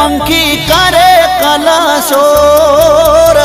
પંખી કરે કલાશોર